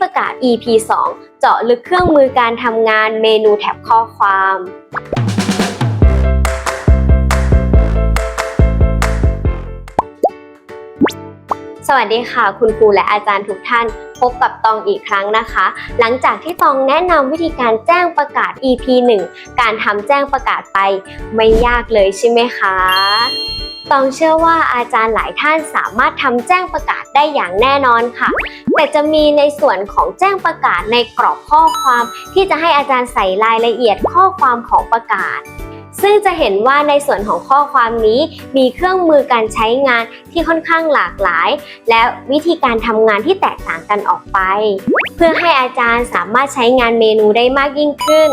ประกาศ EP 2 เจาะลึกเครื่องมือการทำงานเมนูแท็บข้อความ สวัสดีค่ะ คุณครูและอาจารย์ทุกท่าน พบกับตองอีกครั้งนะคะ หลังจากที่ตองแนะนำวิธีการแจ้งประกาศ EP 1 การทำแจ้งประกาศไป ไม่ยากเลยใช่ไหมคะตองเชื่อว่าอาจารย์หลายท่านสามารถทำแจ้งประกาศได้อย่างแน่นอนค่ะ แต่จะมีในส่วนของแจ้งประกาศในกรอบข้อความ ที่จะให้อาจารย์ใส่รายละเอียดข้อความของประกาศ ซึ่งจะเห็นว่าในส่วนของข้อความนี้มีเครื่องมือการใช้งานที่ค่อนข้างหลากหลาย และวิธีการทำงานที่แตกต่างกันออกไป เพื่อให้อาจารย์สามารถใช้งานเมนูได้มากยิ่งขึ้น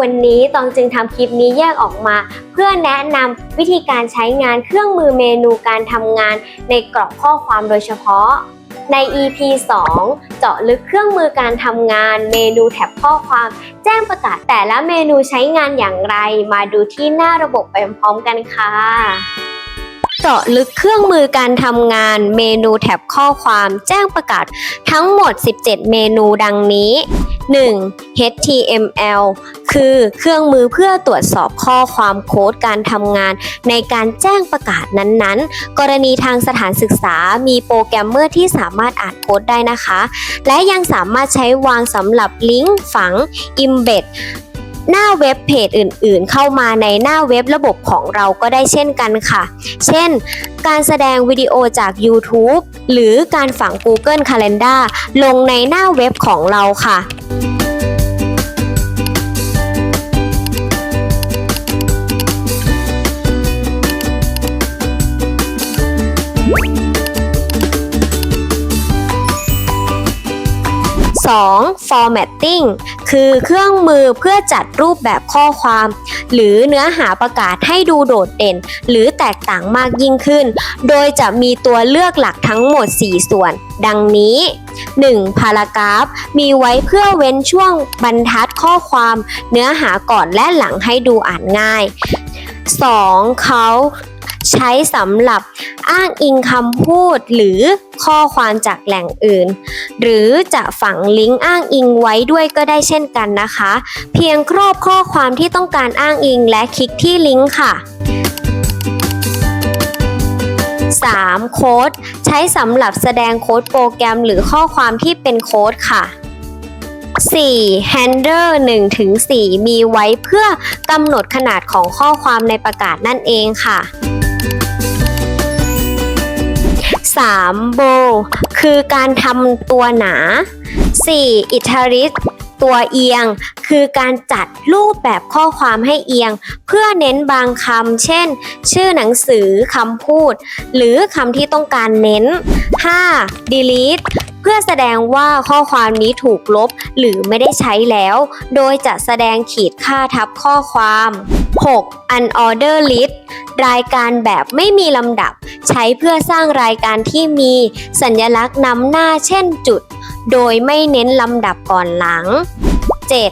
วันนี้ตองจึงทำคลิปนี้แยกออกมา เพื่อแนะนำวิธีการใช้งานเครื่องมือเมนูการทำงานในกรอบข้อความโดยเฉพาะ ใน EP 2 เจาะลึกเครื่องมือการทำงาน เมนูแท็บข้อความ แจ้งประกาศแต่ละเมนูใช้งานอย่างไร มาดูที่หน้าระบบไปพร้อมกันค่ะ เจาะลึกเครื่องมือการทำงานเมนูแท็บข้อความแจ้งประกาศทั้งหมด 17 เมนูดังนี้ 1. HTML คือเครื่องมือเพื่อตรวจสอบข้อความโค้ดการทำงาน ในการแจ้งประกาศนั้นๆ กรณีทางสถานศึกษามีโปรแกรมเมอร์ที่สามารถอ่านโค้ดได้นะคะ และยังสามารถใช้วางสำหรับลิงก์ฝัง Embed หน้าเว็บเพจอื่นๆ เข้ามาในหน้าเว็บระบบของเราก็ได้เช่นกันค่ะ เช่น การแสดงวิดีโอจาก YouTube หรือการฝัง Google Calendar ลงในหน้าเว็บของเราค่ะ 2. formatting คือเครื่องมือเพื่อจัดรูปแบบข้อความ หรือเนื้อหาประกาศให้ดูโดดเด่น หรือแตกต่างมากยิ่งขึ้น โดยจะมีตัวเลือกหลักทั้งหมด 4 ส่วน ดังนี้ 1. พารากราฟ มีไว้เพื่อเว้นช่วงบรรทัดข้อความ เนื้อหาก่อนและหลังให้ดูอ่านง่าย 2. เขา ใช้สำหรับอ้างอิงคำพูดหรือข้อความจากแหล่งอื่น หรือจะฝังลิงก์อ้างอิงไว้ด้วยก็ได้เช่นกันนะคะ เพียงครอบข้อความที่ต้องการอ้างอิงและคลิกที่ลิงก์ค่ะ 3. โค้ดใช้สำหรับแสดงโค้ดโปรแกรมหรือข้อความที่เป็นโค้ดค่ะ 4. Handler 1-4 มีไว้เพื่อกำหนดขนาดของข้อความในประกาศนั่นเองค่ะ 3. bold คือการทำตัวหนา 4. italic ตัวเอียง คือการจัดรูปแบบข้อความให้เอียง เพื่อเน้นบางคำเช่น ชื่อหนังสือคำพูด หรือคำที่ต้องการเน้น 5. delete เพื่อแสดงว่าข้อความนี้ถูกลบหรือไม่ได้ใช้แล้ว โดยจะแสดงขีดค่าทับข้อความ 6. unorder list รายการแบบไม่มีลำดับ ใช้เพื่อสร้างรายการที่มีสัญลักษณ์นำหน้าเช่นจุด โดยไม่เน้นลำดับก่อนหลัง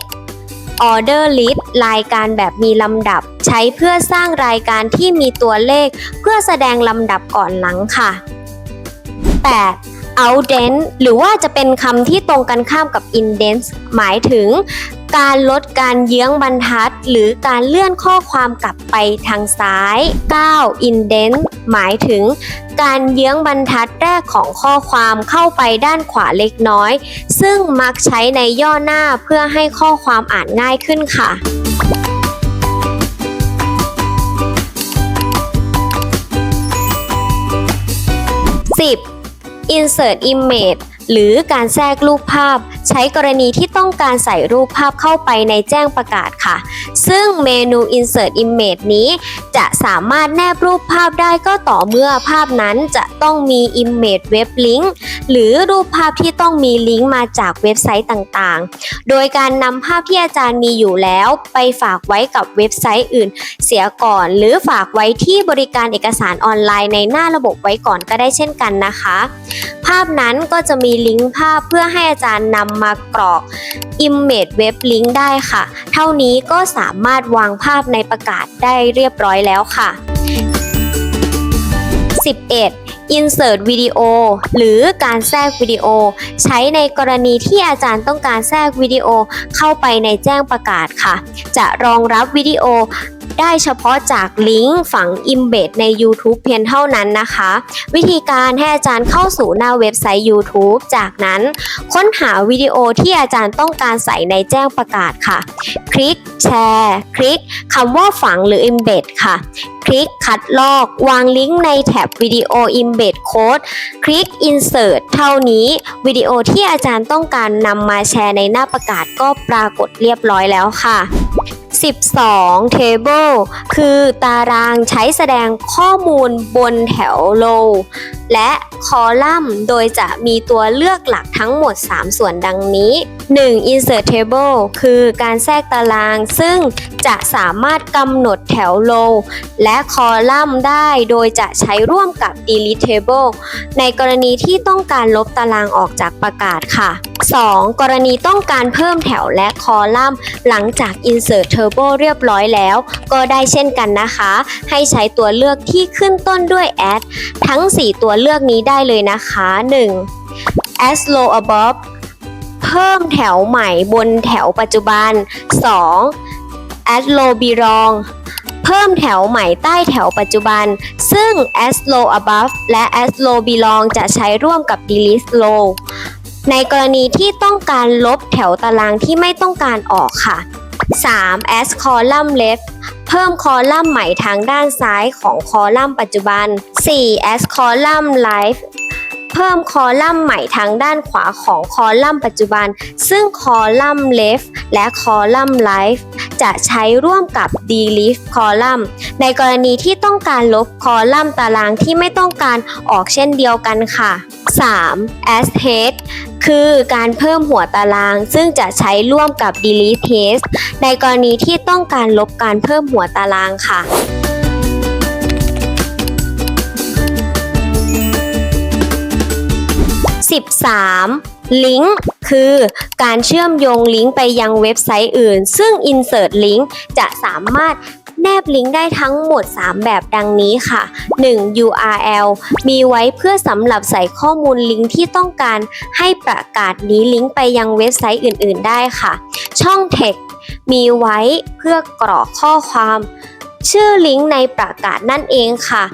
7. Order List รายการแบบมีลำดับ ใช้เพื่อสร้างรายการที่มีตัวเลข เพื่อแสดงลำดับก่อนหลังค่ะ 8. Outdent หรือว่าจะเป็นคำที่ตรงกันข้ามกับ Indent หมายถึง การลดการเยื้องบรรทัด หรือการเลื่อนข้อความกลับไปทางซ้าย 9. Indent หมายถึง การเยื้องบรรทัดแรกของข้อความเข้าไปด้านขวาเล็กน้อย ซึ่งมักใช้ในย่อหน้าเพื่อให้ข้อความอ่านง่ายขึ้นค่ะ 10. Insert Image หรือการแทรกรูปภาพ ใช้กรณีที่ต้องการใส่รูปภาพเข้าไปในแจ้งประกาศค่ะ ซึ่งเมนู Insert Image นี้ จะสามารถแนบรูปภาพได้ก็ต่อเมื่อภาพนั้นจะต้องมี Image Web Link หรือรูปภาพที่ต้องมีลิงก์มาจากเว็บไซต์ต่างๆ โดยการนำภาพที่อาจารย์มีอยู่แล้วไปฝากไว้กับเว็บไซต์อื่น เสียก่อน หรือฝากไว้ที่บริการเอกสารออนไลน์ในหน้าระบบไว้ก่อนก็ได้เช่นกันนะคะ ภาพนั้นก็จะมีลิงก์ภาพเพื่อให้อาจารย์นำมากรอก Image Web Link ได้ค่ะ เท่านี้ก็สามารถวางภาพในประกาศได้เรียบร้อยแล้วค่ะ 11 insert วิดีโอหรือการแทรกวิดีโอ ใช้ในกรณีที่อาจารย์ต้องการแทรกวิดีโอเข้าไปในแจ้งประกาศค่ะ จะรองรับวิดีโอ ได้เฉพาะจากลิงก์ฝัง embed ใน YouTube เพียงเท่านั้นนะคะ วิธีการให้อาจารย์เข้าสู่หน้าเว็บไซต์ YouTube จากนั้นค้นหาวิดีโอที่อาจารย์ต้องการใส่ในแจ้งประกาศค่ะ คลิกแชร์คลิกคำว่าฝังหรือ embed ค่ะ คลิกคัดลอก วางลิงก์ในแท็บวิดีโอ embed code คลิก insert เท่านี้วิดีโอที่อาจารย์ต้องการนำมาแชร์ในหน้าประกาศก็ปรากฏเรียบร้อยแล้วค่ะ 12 Table คือตารางใช้แสดงข้อมูลบนแถว row และคอลัมน์ โดยจะมีตัวเลือกหลักทั้งหมด 3 ส่วนดังนี้ 1. Insert Table คือการแทรกตาราง ซึ่งจะสามารถกำหนดแถว row และคอลัมน์ได้ โดยจะใช้ร่วมกับ Delete Table ในกรณีที่ต้องการลบตารางออกจากประกาศค่ะ 2. กรณีต้องการเพิ่มแถวและคอลัมน์หลังจาก Insert Turbo เรียบร้อยแล้ว ก็ได้เช่นกันนะคะ ให้ใช้ตัวเลือกที่ขึ้นต้นด้วย add ทั้ง 4 ตัวเลือกนี้ได้เลยนะคะ 1. as low above เพิ่มแถวใหม่บนแถวปัจจุบัน 2. as low belong เพิ่มแถวใหม่ใต้แถวปัจจุบัน ซึ่ง as low above และ as low belong จะใช้ร่วมกับ delete low ในกรณีที่ต้องการลบแถวตารางที่ไม่ต้องการออกค่ะ 3. as column left เพิ่มคอลัมน์ใหม่ทางด้านซ้ายของคอลัมน์ปัจจุบัน 4. as column right เพิ่มคอลัมน์ใหม่ทางด้านขวาของคอลัมน์ปัจจุบัน ซึ่งคอลัมน์ left และคอลัมน์ right จะใช้ร่วมกับ delete column ในกรณีที่ต้องการลบคอลัมน์ตารางที่ไม่ต้องการออกเช่นเดียวกันค่ะ 3. as head คือการเพิ่มหัวตาราง ซึ่งจะใช้ร่วมกับ delete head ในกรณีที่ต้องการลบการเพิ่มหัวตารางค่ะ 13. ลิงก์คือการเชื่อมโยงลิงก์ไปยังเว็บไซต์อื่น ซึ่ง Insert Link จะสามารถ แนบลิงก์ได้ทั้งหมด 3 แบบดังนี้ค่ะ 1. URL มีไว้เพื่อสำหรับใส่ข้อมูลลิงก์ที่ต้องการให้ประกาศนี้ลิงก์ไปยังเว็บไซต์อื่น ๆ ได้ค่ะ ช่อง Text มีไว้เพื่อกรอกข้อความ ชื่อลิงก์ในประกาศนั่นเองค่ะ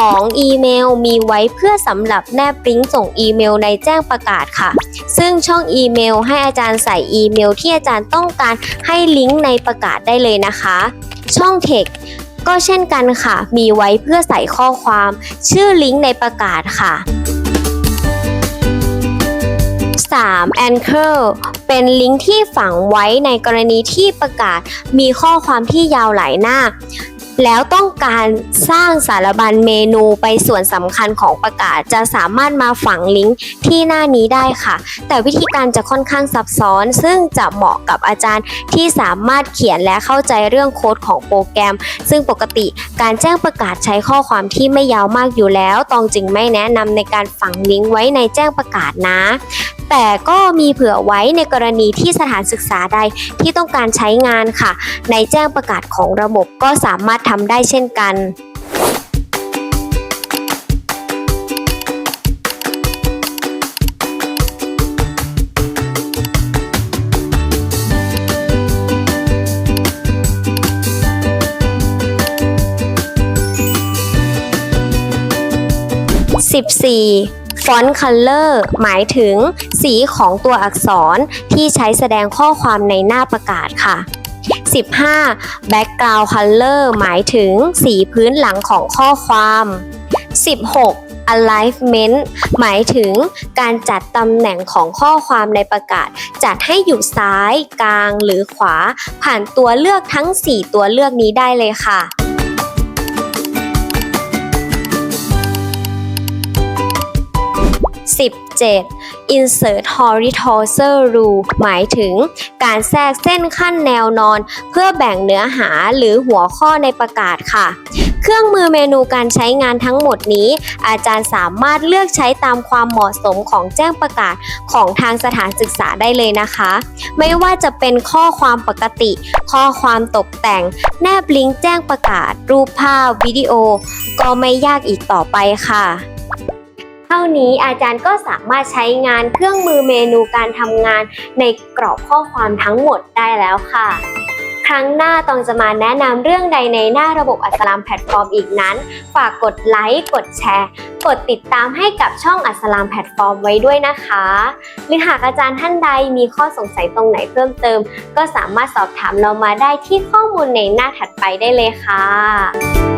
2. อีเมลมีไว้เพื่อสำหรับแนบลิงก์ส่งอีเมลในแจ้งประกาศค่ะ ซึ่งช่องอีเมลให้อาจารย์ใส่อีเมลที่อาจารย์ต้องการให้ลิงก์ในประกาศได้เลยนะคะ ช่อง Text ก็เช่นกันค่ะ มีไว้เพื่อใส่ข้อความ ชื่อลิงก์ในประกาศค่ะ 3. Anchor เป็นลิงก์ที่ฝังไว้ในกรณีที่ประกาศ มีข้อความที่ยาวหลายหน้า แล้วต้องการสร้างสารบัญเมนูไปส่วนสำคัญของประกาศ จะสามารถมาฝังลิงก์ที่หน้านี้ได้ค่ะ แต่วิธีการจะค่อนข้างซับซ้อน ซึ่งจะเหมาะกับอาจารย์ที่สามารถเขียนและเข้าใจเรื่องโค้ดของโปรแกรม ซึ่งปกติการแจ้งประกาศใช้ข้อความที่ไม่ยาวมากอยู่แล้ว ตองจึงไม่แนะนำในการฝังลิงก์ไว้ในแจ้งประกาศนะ แต่ก็มีเผื่อไว้ในกรณีที่สถานศึกษาใดที่ต้องการใช้งานค่ะ ในแจ้งประกาศของระบบก็สามารถทำได้เช่นกัน 14. ฟอนต์คัลเลอร์หมายถึง สีของตัวอักษรที่ใช้แสดงข้อความในหน้าประกาศค่ะ 15. Background Color หมายถึง สีพื้นหลังของข้อความ 16. Alignment หมายถึง การจัดตำแหน่งของข้อความในประกาศ จัดให้อยู่ซ้าย กลางหรือขวา ผ่านตัวเลือกทั้ง 4 ตัวเลือกนี้ได้เลยค่ะ 17. Insert horizontal rule หมายถึงการแทรกเส้นขั้นแนวนอน เพื่อแบ่งเนื้อหาหรือหัวข้อในประกาศค่ะ เครื่องมือเมนูการใช้งานทั้งหมดนี้ อาจารย์สามารถเลือกใช้ตามความเหมาะสมของแจ้งประกาศของทางสถานศึกษาได้เลยนะคะ ไม่ว่าจะเป็นข้อความปกติ ข้อความตกแต่ง แนบลิงก์แจ้งประกาศ รูปภาพ วิดีโอ ก็ไม่ยากอีกต่อไปค่ะ ท่านี้อาจารย์ก็สามารถใช้งานเครื่องมือเมนูการทำงานในกรอบข้อความทั้งหมดได้แล้วค่ะ ครั้งหน้าตองจะมาแนะนำเรื่องใดในหน้าระบบอัสลามแพลตฟอร์มอีกนั้น ฝากกดไลค์กดแชร์ กดติดตามให้กับช่องอัสลามแพลตฟอร์มไว้ด้วยนะคะ หรือหากอาจารย์ท่านใดมีข้อสงสัยตรงไหนเพิ่มเติม ก็สามารถสอบถามเรามาได้ที่ข้อมูลในหน้าถัดไปได้เลยค่ะ